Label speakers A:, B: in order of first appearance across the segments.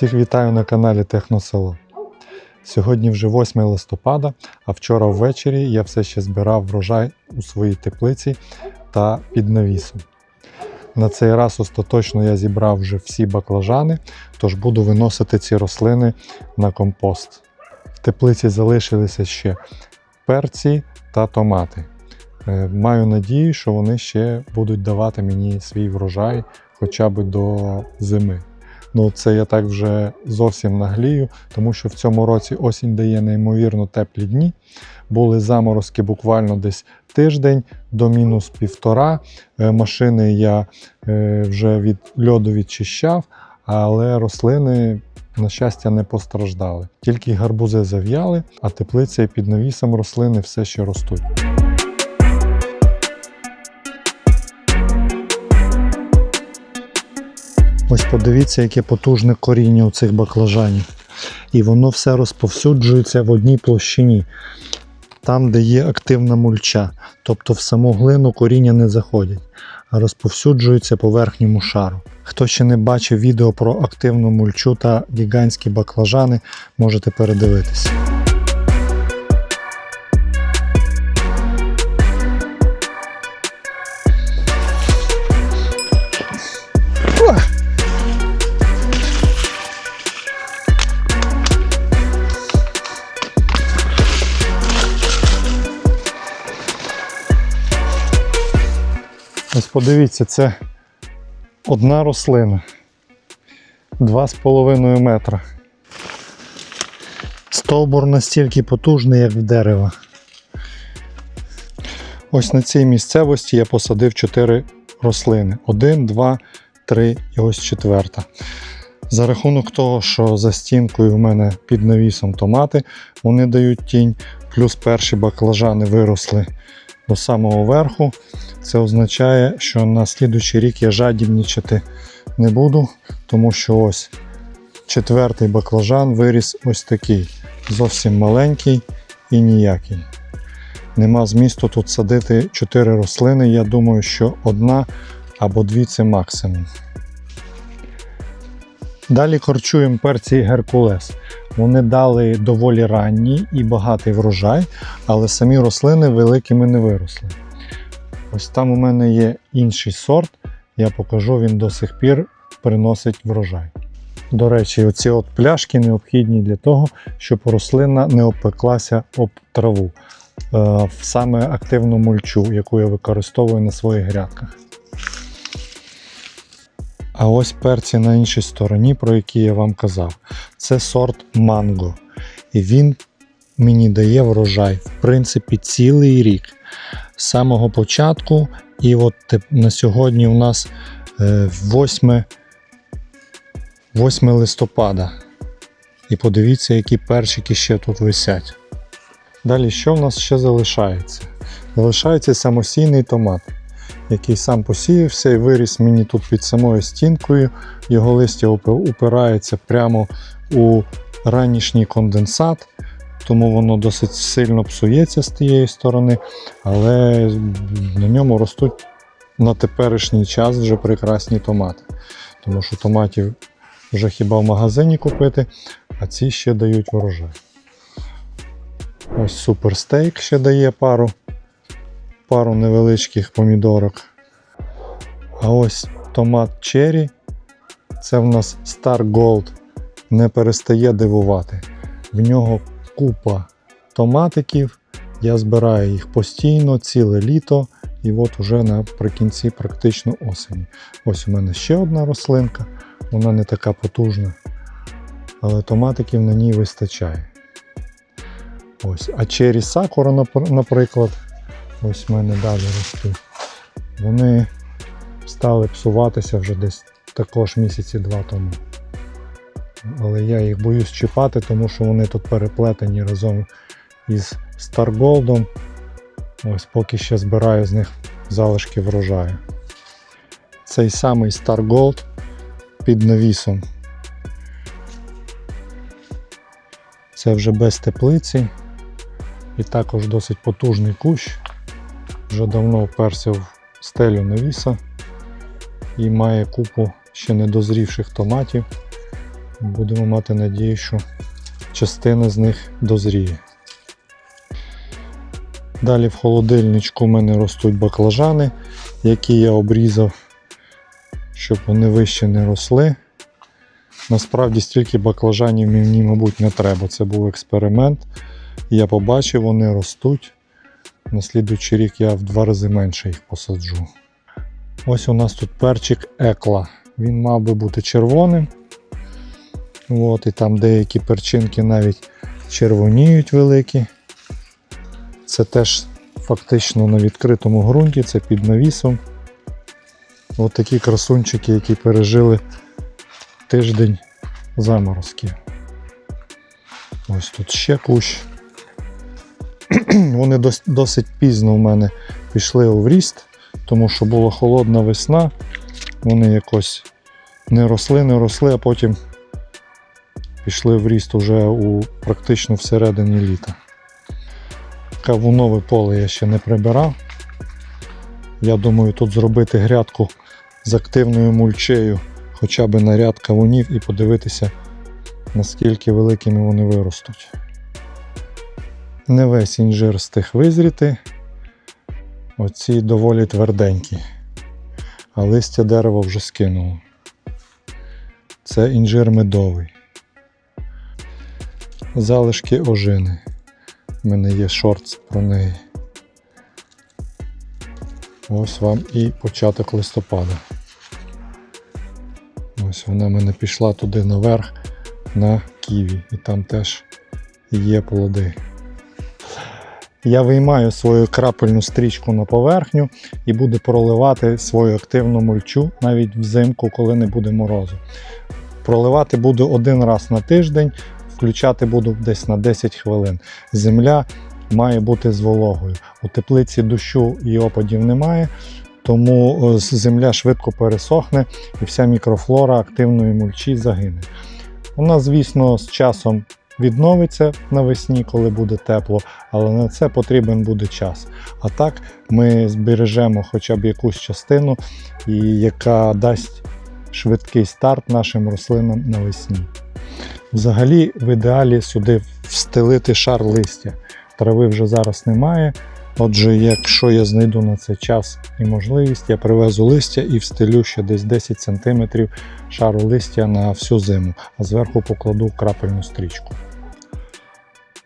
A: Всіх вітаю на каналі Техносело. Сьогодні вже 8 листопада, а вчора ввечері я все ще збирав врожай у своїй теплиці та під навісом. На цей раз остаточно я зібрав вже всі баклажани, тож буду виносити ці рослини на компост. В теплиці залишилися ще перці та томати. Е, Маю надію, що вони ще будуть давати мені свій врожай хоча б до зими. Ну, це я так вже зовсім наглію, тому що в цьому році осінь дає неймовірно теплі дні. Були заморозки буквально десь тиждень до мінус півтора. Е, Машини я е, вже від льоду відчищав, але рослини, на щастя, не постраждали. Тільки гарбузи зав'яли, а теплиця і під навісом рослини все ще ростуть. Ось подивіться, яке потужне коріння у цих баклажанів. І воно все розповсюджується в одній площині, там, де є активна мульча. Тобто в саму глину коріння не заходять, а розповсюджуються по верхньому шару. Хто ще не бачив відео про активну мульчу та гігантські баклажани, можете передивитися. Подивіться, це одна рослина. 2,5 метра. Стовбур настільки потужний, як в дерева. Ось на цій місцевості я посадив 4 рослини. 1, 2, 3 і ось четверта. За рахунок того, що за стінкою в мене під навісом томати, вони дають тінь, плюс перші баклажани виросли до самого верху. Це означає, що на слідуючий рік я жадібнічати не буду, тому що ось четвертий баклажан виріс ось такий, зовсім маленький і ніякий. Нема змісту тут садити 4 рослини. Я думаю, що одна або дві це максимум. Далі корчуємо перці Геркулес. Вони дали доволі ранній і багатий врожай, але самі рослини великими не виросли. Ось там у мене є інший сорт, я покажу, він до сих пір приносить врожай. До речі, оці от пляшки необхідні для того, щоб рослина не опеклася об траву, е, саме активну мульчу, яку я використовую на своїх грядках. А ось перці на іншій стороні, про які я вам казав. Це сорт манго. І він мені дає врожай, в принципі, цілий рік. З самого початку, і от на сьогодні у нас е, 8, 8 листопада. І подивіться, які перчики ще тут висять. Далі, що в нас ще залишається? Залишається самостійний томат, який сам посіявся і виріс мені тут під самою стінкою. Його листя упирається прямо у ранішній конденсат, тому воно досить сильно псується з тієї сторони, але на ньому ростуть на теперішній час вже прекрасні томати. Тому що томатів вже хіба в магазині купити, а ці ще дають врожай. Ось суперстейк ще дає пару, пару невеличких помідорок. А ось томат черрі. Це в нас Star Gold не перестає дивувати. В нього купа томатиків. Я збираю їх постійно, ціле літо, і от уже наприкінці практично осені. Ось у мене ще одна рослинка, вона не така потужна, але томатиків на ній вистачає. Ось. А чері сакура, наприклад, ось в мене далі ростуть. Вони стали псуватися вже десь також місяці два тому. Але я їх боюсь чіпати, тому що вони тут переплетені разом із Старголдом. Ось поки ще збираю з них залишки врожаю. Цей самий Stargold під навісом. Це вже без теплиці і також досить потужний кущ. Вже давно вперся в стелю навіса і має купу ще недозрівших томатів. Будемо мати надію, що частина з них дозріє. Далі в холодильничку в мене ростуть баклажани, які я обрізав, щоб вони вище не росли. Насправді стільки баклажанів мені, мабуть, не треба. Це був експеримент. Я побачив, вони ростуть. На слідуючий рік я в два рази менше їх посаджу. Ось у нас тут перчик екла. Він мав би бути червоним. От, і там деякі перчинки навіть червоніють великі. Це теж фактично на відкритому ґрунті, це під навісом. От такі красунчики, які пережили тиждень заморозків. Ось тут ще кущ. Вони досить пізно в мене пішли у вріст, тому що була холодна весна. Вони якось не росли, не росли, а потім пішли в ріст уже у практично всередині літа. Кавунове поле я ще не прибирав. Я думаю, тут зробити грядку з активною мульчею, хоча б на ряд кавунів і подивитися, наскільки великими вони виростуть. Не весь інжир встиг визріти. Оці доволі тверденькі, а листя дерева вже скинуло. Це інжир медовий. Залишки ожини. У мене є шортс про неї. Ось вам і початок листопада. Ось вона в мене пішла туди наверх на ківі, і там теж є плоди. Я виймаю свою крапельну стрічку на поверхню і буду проливати свою активну мульчу навіть взимку, коли не буде морозу. Проливати буду один раз на тиждень, включати буду десь на 10 хвилин. Земля має бути з вологою. У теплиці дощу і опадів немає, тому е, земля швидко пересохне і вся мікрофлора активної мульчі загине. Вона, звісно, з часом відновиться навесні, коли буде тепло, але на це потрібен буде час. А так ми збережемо хоча б якусь частину, яка дасть швидкий старт нашим рослинам навесні. Взагалі, в ідеалі сюди встелити шар листя. Трави вже зараз немає. Отже, якщо я знайду на це час і можливість, я привезу листя і встелю ще десь 10 см шару листя на всю зиму, а зверху покладу крапельну стрічку.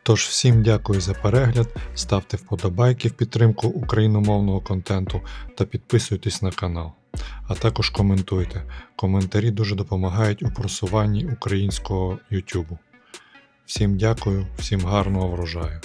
A: Тож всім дякую за перегляд, ставте вподобайки в підтримку україномовного контенту та підписуйтесь на канал. А також коментуйте. Коментарі дуже допомагають у просуванні українського YouTube. Всім дякую, всім гарного врожаю!